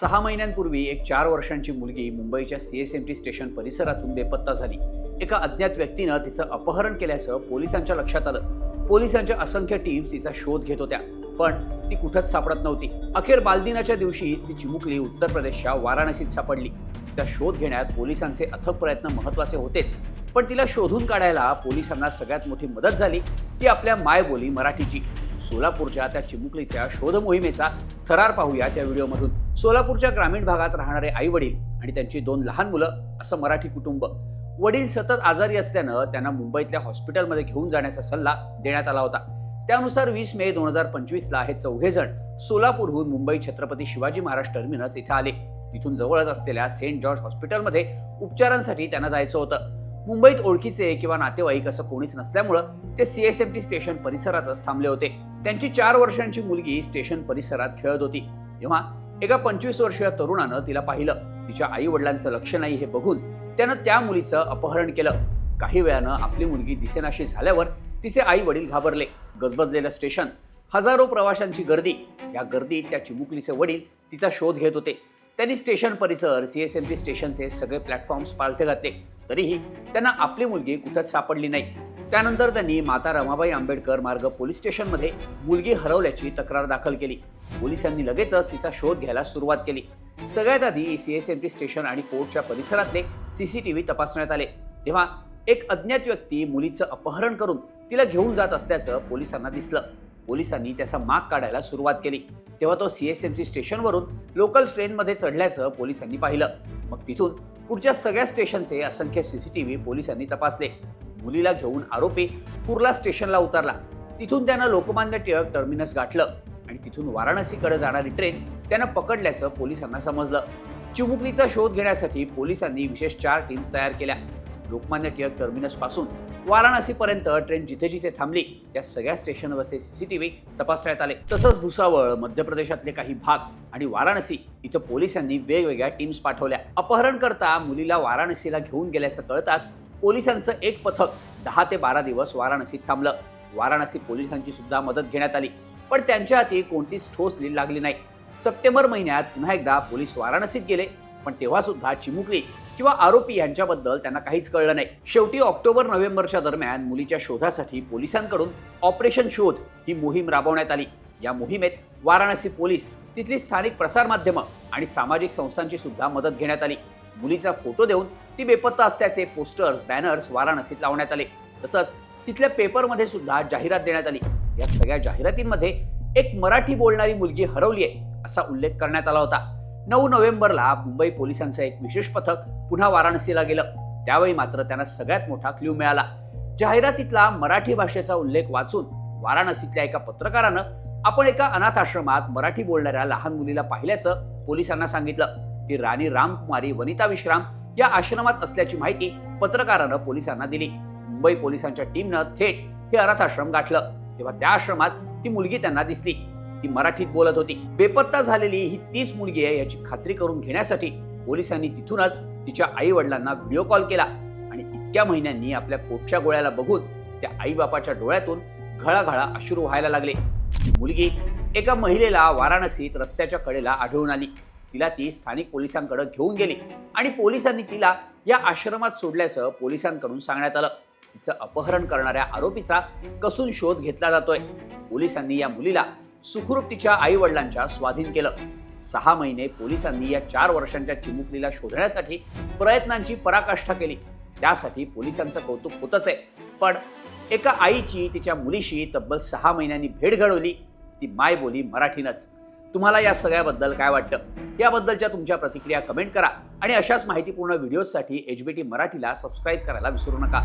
सहा महिन्यांपूर्वी एक चार वर्षांची मुलगी मुंबईच्या C S M T station परिसरातून बेपत्ता झाली. एका अज्ञात व्यक्तीनं तिचं अपहरण केल्याचं पोलिसांच्या लक्षात आलं. पोलिसांच्या असंख्य टीम्स तिचा शोध घेत होत्या पण ती कुठंच सापडत नव्हती. अखेर बालदिनाच्या दिवशीच ती चिमुकली उत्तर प्रदेशच्या वाराणसीत सापडली. तिचा शोध घेण्यात पोलिसांचे अथक प्रयत्न महत्त्वाचे होतेच पण तिला शोधून काढायला पोलिसांना सगळ्यात मोठी मदत झाली ती आपल्या मायबोली मराठीची. सोलापूरच्या त्या चिमुकलीच्या शोध मोहिमेचा थरार पाहूया त्या व्हिडिओमधून. सोलापूरच्या ग्रामीण भागात राहणारे आई वडील आणि त्यांची दोन लहान मुलं असं मराठी कुटुंब. वडील सतत आजारी असल्यानं त्यांना मुंबईतल्या हॉस्पिटलमध्ये घेऊन जाण्याचा सल्ला देण्यात आला होता. त्यानुसार वीस मे दोन हजार पंचवीसला हे चौघे जण सोलापूरहून मुंबई छत्रपती शिवाजी महाराज टर्मिनस इथे आले. तिथून जवळच असलेल्या सेंट जॉर्ज हॉस्पिटलमध्ये उपचारांसाठी त्यांना जायचं होतं. मुंबईत ओळखीचे किंवा नातेवाईक असं कोणीच नसल्यामुळं ते सीएसएमटी स्टेशन परिसरातच थांबले होते. त्यांची चार वर्षांची मुलगी स्टेशन परिसरात खेळत होती. तेव्हा एका पंचवीस वर्षीय तरुणानं तिला पाहिलं. तिच्या आई वडिलांचं लक्ष नाही हे बघून त्यानं त्या मुलीचं अपहरण केलं. काही वेळानं आपली मुलगी दिसेनाशी झाल्यावर तिचे आई वडील घाबरले. गजबजलेलं स्टेशन हजारो प्रवाशांची गर्दी. या गर्दीत त्या चिमुकलीचे वडील तिचा शोध घेत होते. त्यांनी स्टेशन परिसर सी एस एम सी स्टेशनचे सगळे प्लॅटफॉर्म्स पालथे घातले. तरीही त्यांना आपली मुलगी कुठंच सापडली नाही. त्यानंतर त्यांनी माता रमाबाई आंबेडकर मार्ग पोलीस स्टेशनमध्ये मुलगी हरवल्याची तक्रार दाखल केली. पोलिसांनी लगेचच तिचा शोध घ्यायला सुरुवात केली. सगळ्यात आधी सीएसएमटी स्टेशन आणि फोर्टच्या परिसरातले सीसीटीव्ही तपासण्यात आले. तेव्हा एक अज्ञात व्यक्ती मुलीचं अपहरण करून तिला घेऊन जात असल्याचं पोलिसांना दिसलं. पोलिसांनी त्याचा माग काढायला सुरुवात केली. तेव्हा तो सीएसएमसी स्टेशनवरून लोकल ट्रेनमध्ये चढल्याचं पोलिसांनी पाहिलं. मग तिथून पुढच्या सगळ्या स्टेशनचे असंख्य सीसीटीव्ही पोलिसांनी तपासले. मुलीला घेऊन आरोपी कुर्ला स्टेशनला उतरला. तिथून त्यानं लोकमान्य टिळक टर्मिनस गाठलं आणि तिथून वाराणसीकडे जाणारी ट्रेन त्यानं पकडल्याचं पोलिसांना समजलं. चिमुकलीचा शोध घेण्यासाठी पोलिसांनी विशेष चार टीम्स तयार केल्या. लोकमान्य टिळक टर्मिनसपासून वाराणसीपर्यंत ट्रेन जिथे जिथे थांबली त्या सगळ्या स्टेशनवरचे सीसीटीव्ही तपासण्यात आले. तसंच भुसावळ मध्य प्रदेशातले काही भाग आणि वाराणसी इथं पोलिसांनी वेगवेगळ्या टीम्स पाठवल्या. अपहरण करता मुलीला वाराणसीला घेऊन गेल्याचं कळताच पोलिसांचं एक पथक दहा ते बारा दिवस वाराणसीत थांबलं. वाराणसी पोलिसांची सुद्धा मदत घेण्यात आली. पण त्यांच्या हाती कोणतीच ठोस लीड लागली नाही. सप्टेंबर महिन्यात पुन्हा एकदा पोलीस वाराणसीत गेले पण तेव्हा सुद्धा चिमुकली किंवा आरोपी यांच्याबद्दल त्यांना काहीच कळलं नाही. शेवटी ऑक्टोबर नोव्हेंबरच्या दरम्यान मुलीच्या शोधासाठी पोलिसांकडून ऑपरेशन शोध ही मोहीम राबवण्यात आली. या मोहिमेत वाराणसी पोलीस तिथली स्थानिक प्रसारमाध्यमं आणि सामाजिक संस्थांची सुद्धा मदत घेण्यात आली. मुलीचा फोटो देऊन ती बेपत्ता असल्याचे पोस्टर्स बॅनर्स वाराणसीत लावण्यात आले. तसंच तिथल्या पेपरमध्ये सुद्धा जाहिरात देण्यात आली. या सगळ्या जाहिरातींमध्ये एक मराठी बोलणारी मुलगी हरवली आहे असा उल्लेख करण्यात आला होता. नऊ नोव्हेंबरला मुंबई पोलिसांचं एक विशेष पथक पुन्हा वाराणसीला गेलं. त्यावेळी मात्र त्यांना सगळ्यात मोठा क्ल्यू मिळाला. जाहिरातीतला मराठी भाषेचा उल्लेख वाचून वाराणसीतल्या एका पत्रकारानं आपण एका अनाथ आश्रमात मराठी बोलणाऱ्या लहान मुलीला पाहिल्याचं पोलिसांना सांगितलं. ही राणी रामकुमारी वनिता विश्राम या आश्रमात असल्याची माहिती पत्रकारानं पोलिसांना दिली. मुंबई पोलिसांच्या टीमनं थेट हे अनाथ आश्रम गाठलं. तेव्हा त्या आश्रमात ती मुलगी त्यांना दिसली. ती मराठीत बोलत होती. बेपत्ता झालेली ही तीच मुलगी आहे याची खात्री करून घेण्यासाठी पोलिसांनी तिथूनच तिच्या आई वडिलांना व्हिडिओ कॉल केला. आणि इतक्या महिन्यांनी आपल्या पोटच्या गोळ्याला बघून त्या आई बापाच्या डोळ्यातून घळाघळा अश्रू व्हायला लागले. मुलगी एका महिलेला वाराणसीत रस्त्याच्या कडेला आढळून आली. तिला ती स्थानिक पोलिसांकडे घेऊन गेली. आणि पोलिसांनी तिला या आश्रमात सोडल्याचं पोलिसांकडून सांगण्यात आलं. तिचं अपहरण करणाऱ्या आरोपीचा कसून शोध घेतला जातोय. पोलिसांनी या मुलीला सुखरूप तिच्या आई वडिलांच्या स्वाधीन केलं. सहा महिने पोलिसांनी या चार वर्षांच्या चिमुकलीला शोधण्यासाठी प्रयत्नांची पराकाष्ठा केली. त्यासाठी पोलिसांचं कौतुक होतच आहे. पण एका आईची तिच्या मुलीशी तब्बल सहा महिन्यांनी भेट घडवली. ती माय बोली तुम्हाला या सगळ्याबद्दल काय वाटतं? याबद्दलच्या तुमच्या प्रतिक्रिया कमेंट करा आणि अशाच माहितीपूर्ण व्हिडिओजसाठी एच बी टी मराठीला सबस्क्राईब करायला विसरू नका.